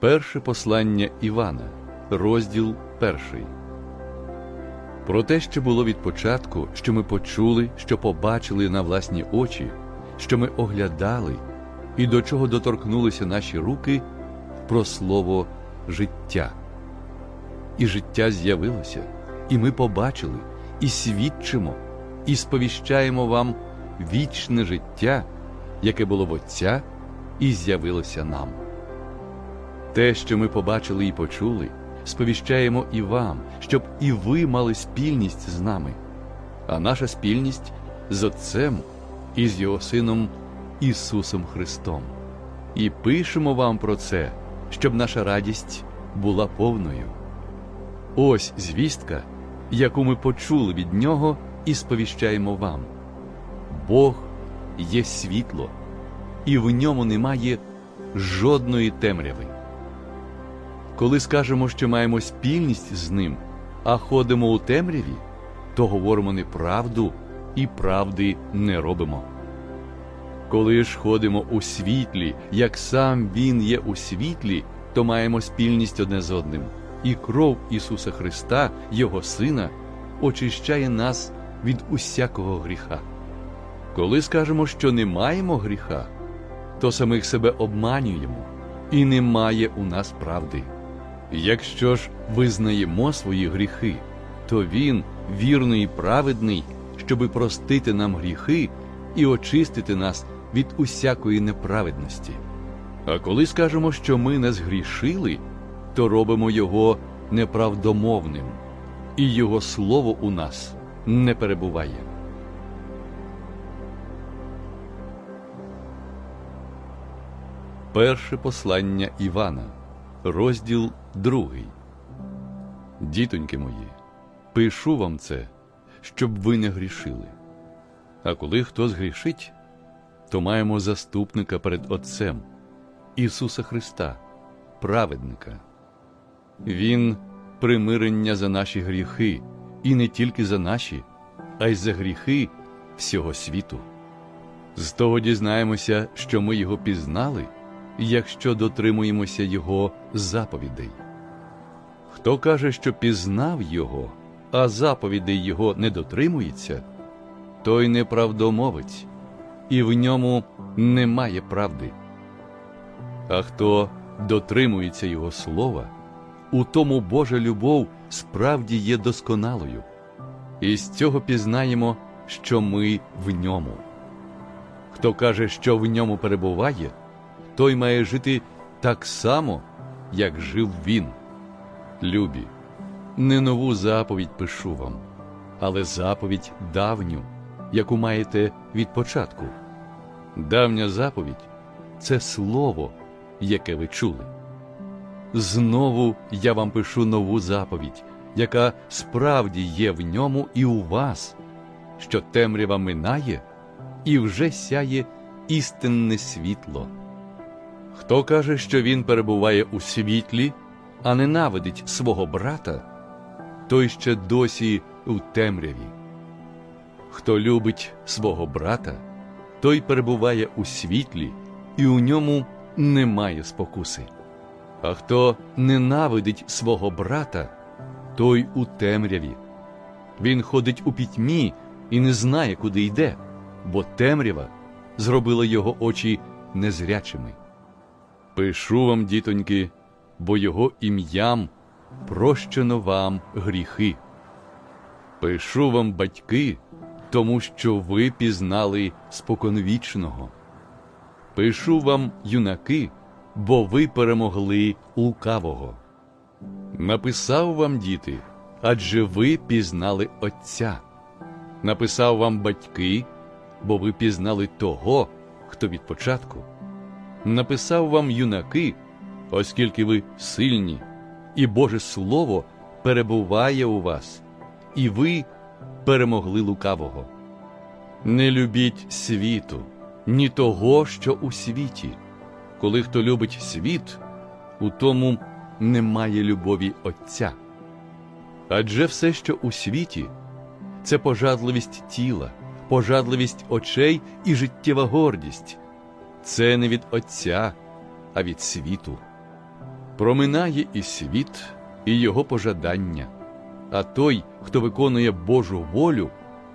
Перше послання Івана, розділ перший. Про те, що було від початку, що ми почули, що побачили на власні очі, що ми оглядали, і до чого доторкнулися наші руки про слово життя. І життя з'явилося, і ми побачили, і свідчимо, і сповіщаємо вам вічне життя, яке було в Отця і з'явилося нам. Те, що ми побачили і почули, сповіщаємо і вам, щоб і ви мали спільність з нами, а наша спільність з Отцем і з Його Сином Ісусом Христом. І пишемо вам про це, щоб наша радість була повною. Ось звістка, яку ми почули від Нього і сповіщаємо вам. Бог є світло, і в ньому немає жодної темряви. Коли скажемо, що маємо спільність з ним, а ходимо у темряві, то говоримо неправду і правди не робимо. Коли ж ходимо у світлі, як сам Він є у світлі, то маємо спільність одне з одним, і кров Ісуса Христа, Його Сина, очищає нас від усякого гріха. Коли скажемо, що не маємо гріха, то самих себе обманюємо, і немає у нас правди. Якщо ж визнаємо свої гріхи, то Він вірний і праведний, щоби простити нам гріхи і очистити нас від усякої неправедності. А коли скажемо, що ми не згрішили, то робимо Його неправдомовним, і Його слово у нас не перебуває. Перше послання Івана, розділ другий. Дітоньки мої, пишу вам це, щоб ви не грішили. А коли хто згрішить, то маємо заступника перед Отцем Ісуса Христа, праведника. Він примирення за наші гріхи, і не тільки за наші, а й за гріхи всього світу. З того дізнаємося, що ми його пізнали, якщо дотримуємося Його заповідей. Хто каже, що пізнав Його, а заповідей Його не дотримується, той неправдомовець, і в ньому немає правди. А хто дотримується Його слова, у тому Божа любов справді є досконалою, і з цього пізнаємо, що ми в ньому. Хто каже, що в ньому перебуває, той має жити так само, як жив він. Любі, не нову заповідь пишу вам, але заповідь давню, яку маєте від початку. Давня заповідь це слово, яке ви чули. Знову я вам пишу нову заповідь, яка справді є в ньому і у вас, що темрява минає і вже сяє істинне світло. Хто каже, що він перебуває у світлі, а ненавидить свого брата, той ще досі у темряві. Хто любить свого брата, той перебуває у світлі, і у ньому немає спокуси. А хто ненавидить свого брата, той у темряві. Він ходить у пітьмі і не знає, куди йде, бо темрява зробила його очі незрячими. Пишу вам, дітоньки, бо його ім'ям прощено вам гріхи. Пишу вам, батьки, тому що ви пізнали споконвічного. Пишу вам, юнаки, бо ви перемогли лукавого. Написав вам, діти, адже ви пізнали Отця. Написав вам батьки, бо ви пізнали того, хто від початку. Написав вам юнаки, оскільки ви сильні, і Боже Слово перебуває у вас, і ви перемогли лукавого. Не любіть світу, ні того, що у світі. Коли хто любить світ, у тому немає любові Отця. Адже все, що у світі, це пожадливість тіла, пожадливість очей і життєва гордість. Це не від Отця, а від світу. Проминає і світ, і його пожадання, а той, хто виконує Божу волю,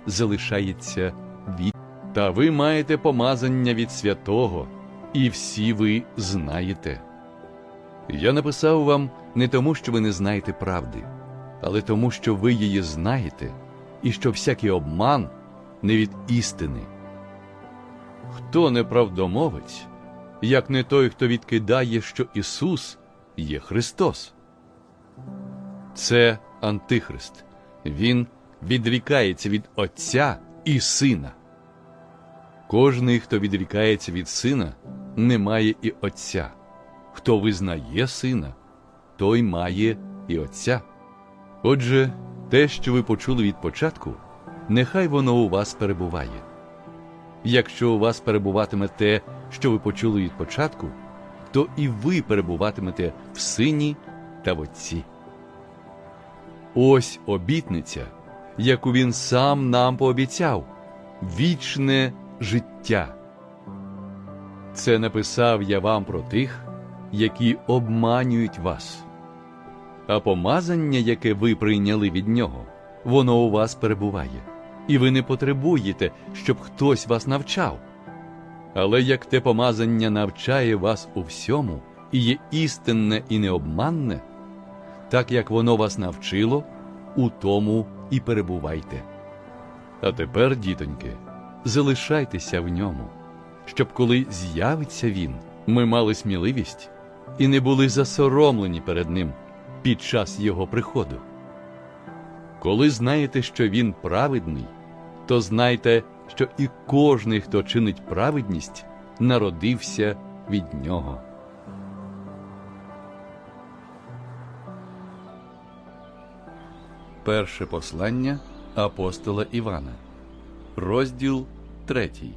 залишається від. Та ви маєте помазання від святого, і всі ви знаєте. Я написав вам не тому, що ви не знаєте правди, але тому, що ви її знаєте, і що всякий обман не від істини. Хто неправдомовець, як не той, хто відкидає, що Ісус є Христос? Це Антихрист. Він відрікається від Отця і Сина. Кожний, хто відрікається від сина, не має і Отця. Хто визнає сина, той має і Отця. Отже, те, що ви почули від початку, нехай воно у вас перебуває. Якщо у вас перебуватиме те, що ви почули від початку, то і ви перебуватимете в сині та в Отці. Ось обітниця, яку він сам нам пообіцяв вічне життя. Це написав я вам про тих, які обманюють вас. А помазання, яке ви прийняли від нього, воно у вас перебуває, і ви не потребуєте, щоб хтось вас навчав. Але як те помазання навчає вас у всьому і є істинне і необманне, так як воно вас навчило, у тому і перебувайте. А тепер, дітоньки, залишайтеся в ньому, щоб коли з'явиться він, ми мали сміливість і не були засоромлені перед ним під час його приходу. Коли знаєте, що він праведний, то знайте, що і кожний, хто чинить праведність, народився від нього. Перше послання апостола Івана, розділ третій.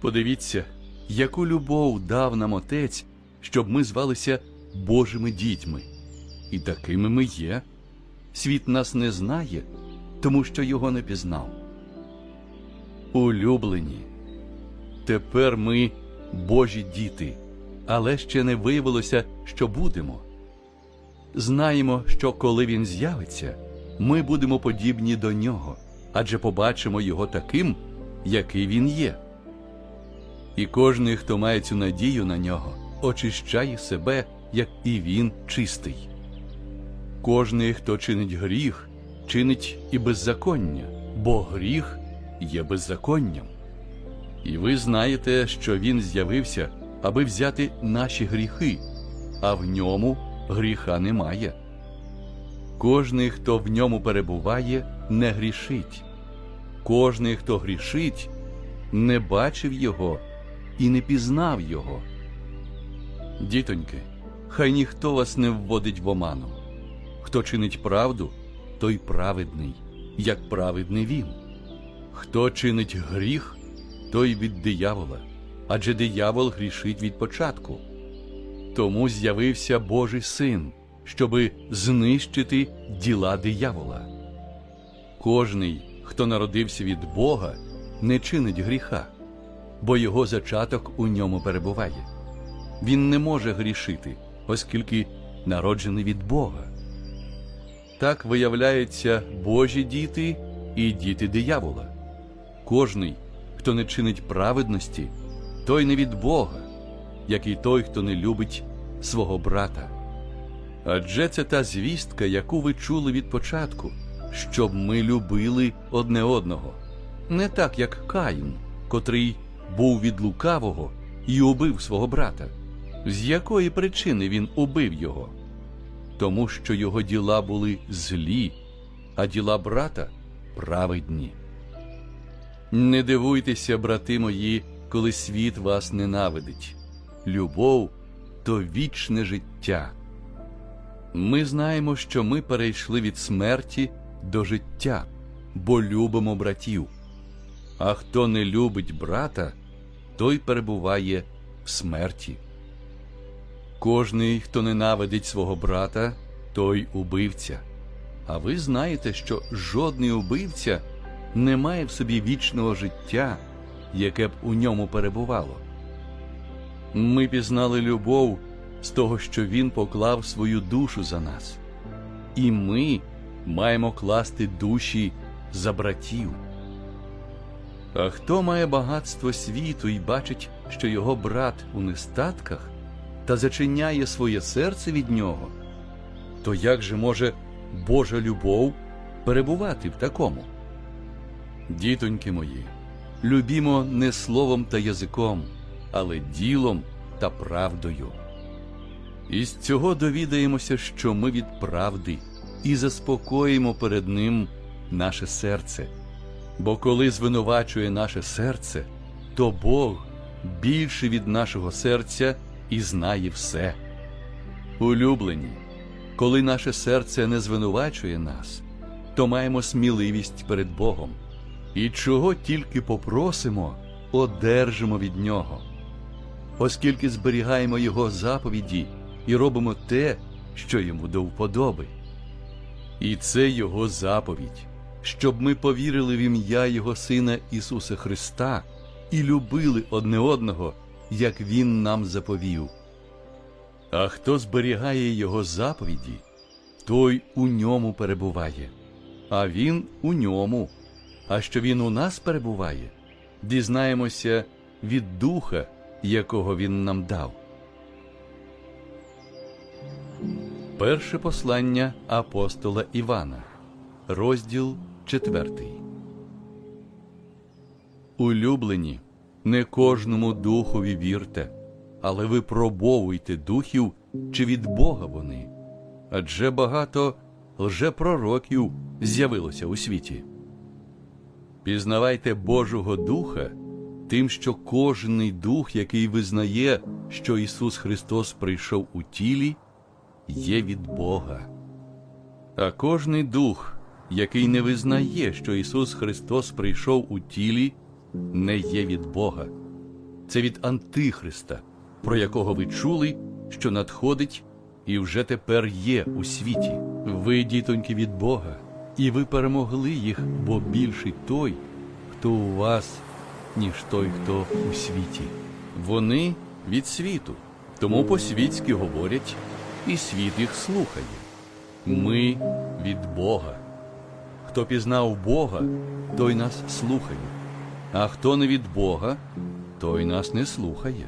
Подивіться, яку любов дав нам Отець, щоб ми звалися Божими дітьми. І такими ми є. Світ нас не знає, тому що його не пізнав. Улюблені. Тепер ми Божі діти, але ще не виявилося, що будемо. Знаємо, що коли він з'явиться, ми будемо подібні до нього, адже побачимо його таким, який він є. І кожний, хто має цю надію на нього, очищає себе, як і він чистий. Кожний, хто чинить гріх, чинить і беззаконня, бо гріх є беззаконням. І ви знаєте, що він з'явився, аби взяти наші гріхи, а в ньому гріха немає. Кожний, хто в ньому перебуває, не грішить. Кожний, хто грішить, не бачив його і не пізнав його. Дітоньки, хай ніхто вас не вводить в оману. Хто чинить правду, той праведний, як праведний він. Хто чинить гріх, той від диявола, адже диявол грішить від початку. Тому з'явився Божий син, щоби знищити діла диявола. Кожний, хто народився від Бога, не чинить гріха, бо його зачаток у ньому перебуває. Він не може грішити, оскільки народжений від Бога. Так виявляються Божі діти і діти диявола. Кожний, хто не чинить праведності, той не від Бога, як і той, хто не любить свого брата. Адже це та звістка, яку ви чули від початку, щоб ми любили одне одного, не так, як Каїн, котрий був від лукавого і убив свого брата. З якої причини він убив його? Тому що його діла були злі, а діла брата праведні. Не дивуйтеся, брати мої, коли світ вас ненавидить. Любов то вічне життя. Ми знаємо, що ми перейшли від смерті до життя, бо любимо братів. А хто не любить брата, той перебуває в смерті. Кожний, хто ненавидить свого брата, той убивця. А ви знаєте, що жодний убивця не має в собі вічного життя, яке б у ньому перебувало. Ми пізнали любов, з того, що Він поклав свою душу за нас. І ми маємо класти душі за братів. А хто має багатство світу і бачить, що його брат у нестатках, та зачиняє своє серце від нього, то як же може Божа любов перебувати в такому? Дітоньки мої, любімо не словом та язиком, але ділом та правдою. Із цього довідаємося, що ми від правди і заспокоїмо перед Ним наше серце. Бо коли звинувачує наше серце, то Бог більше від нашого серця і знає все. Улюблені, коли наше серце не звинувачує нас, то маємо сміливість перед Богом, і чого тільки попросимо, одержимо від Нього, оскільки зберігаємо Його заповіді і робимо те, що йому до вподоби. І це Його заповідь, щоб ми повірили в ім'я Його Сина Ісуса Христа і любили одне одного, як Він нам заповів. А хто зберігає Його заповіді, той у ньому перебуває, а Він у ньому. А що Він у нас перебуває, дізнаємося від Духа, якого Він нам дав. Перше послання апостола Івана, розділ четвертий. Улюблені, не кожному духові вірте, але випробовуйте духів, чи від Бога вони. Адже багато лжепророків з'явилося у світі. Пізнавайте Божого Духа тим, що кожний дух, який визнає, що Ісус Христос прийшов у тілі, є від Бога. А кожний дух, який не визнає, що Ісус Христос прийшов у тілі, не є від Бога. Це від Антихриста, про якого ви чули, що надходить і вже тепер є у світі. Ви, дітоньки, від Бога, і ви перемогли їх, бо більший той, хто у вас, ніж той, хто у світі. Вони від світу, тому по-світськи говорять, і світ їх слухає. Ми від Бога. Хто пізнав Бога, той нас слухає, а хто не від Бога, той нас не слухає.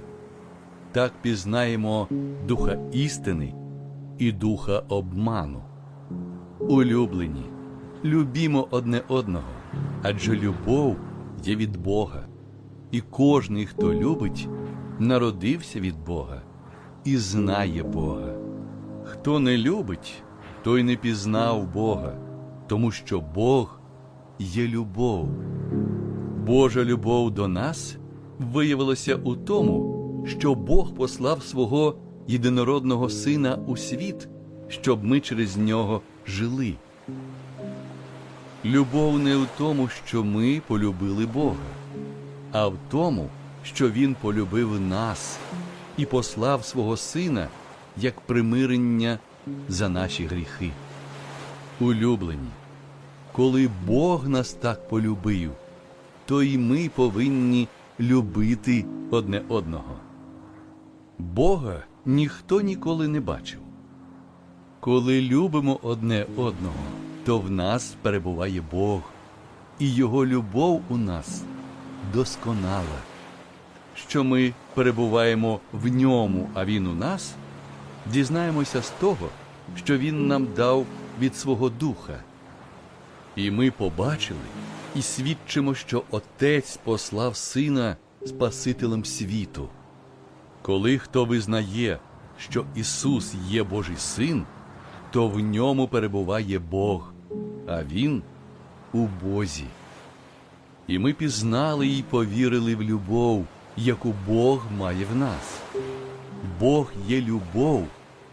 Так пізнаємо духа істини і духа обману. Улюблені, любімо одне одного, адже любов є від Бога, і кожний, хто любить, народився від Бога і знає Бога. Хто не любить, той не пізнав Бога, тому що Бог є любов. Божа любов до нас виявилася у тому, що Бог послав свого єдинородного Сина у світ, щоб ми через нього жили. Любов не в тому, що ми полюбили Бога, а в тому, що Він полюбив нас і послав свого Сина як примирення за наші гріхи. Улюблені, коли Бог нас так полюбив, то й ми повинні любити одне одного. Бога ніхто ніколи не бачив. Коли любимо одне одного, то в нас перебуває Бог, і Його любов у нас досконала. Що ми перебуваємо в ньому, а Він у нас, дізнаємося з того, що Він нам дав від свого Духа. І ми побачили і свідчимо, що Отець послав Сина Спасителем світу. Коли хто визнає, що Ісус є Божий Син, то в ньому перебуває Бог, а Він у Бозі. І ми пізнали і повірили в любов, яку Бог має в нас. Бог є любов,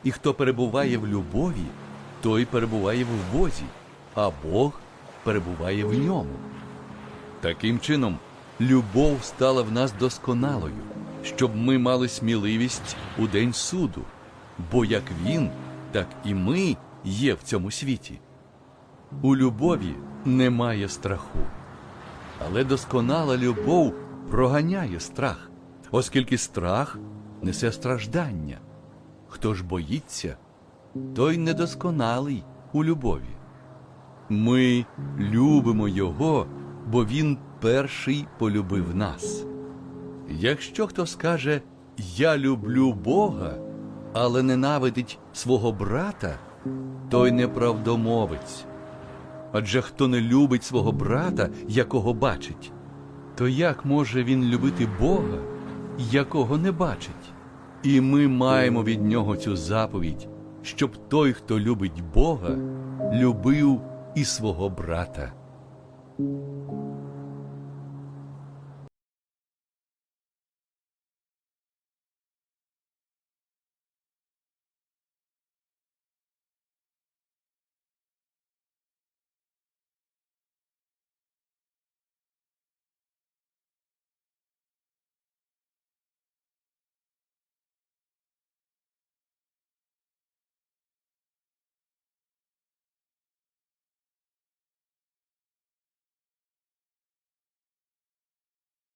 і хто перебуває в любові, той перебуває в Бозі, а Бог перебуває в ньому. Таким чином, любов стала в нас досконалою, щоб ми мали сміливість у день суду, бо як він, так і ми є в цьому світі. У любові немає страху, але досконала любов проганяє страх, оскільки страх несе страждання. Хто ж боїться, той недосконалий у любові. Ми любимо Його, бо Він перший полюбив нас. Якщо хто скаже Я люблю Бога, але ненавидить свого брата, той неправдомовець. Адже хто не любить свого брата, якого бачить, то як може він любити Бога, якого не бачить? І ми маємо від нього цю заповідь, щоб той, хто любить Бога, любив і свого брата.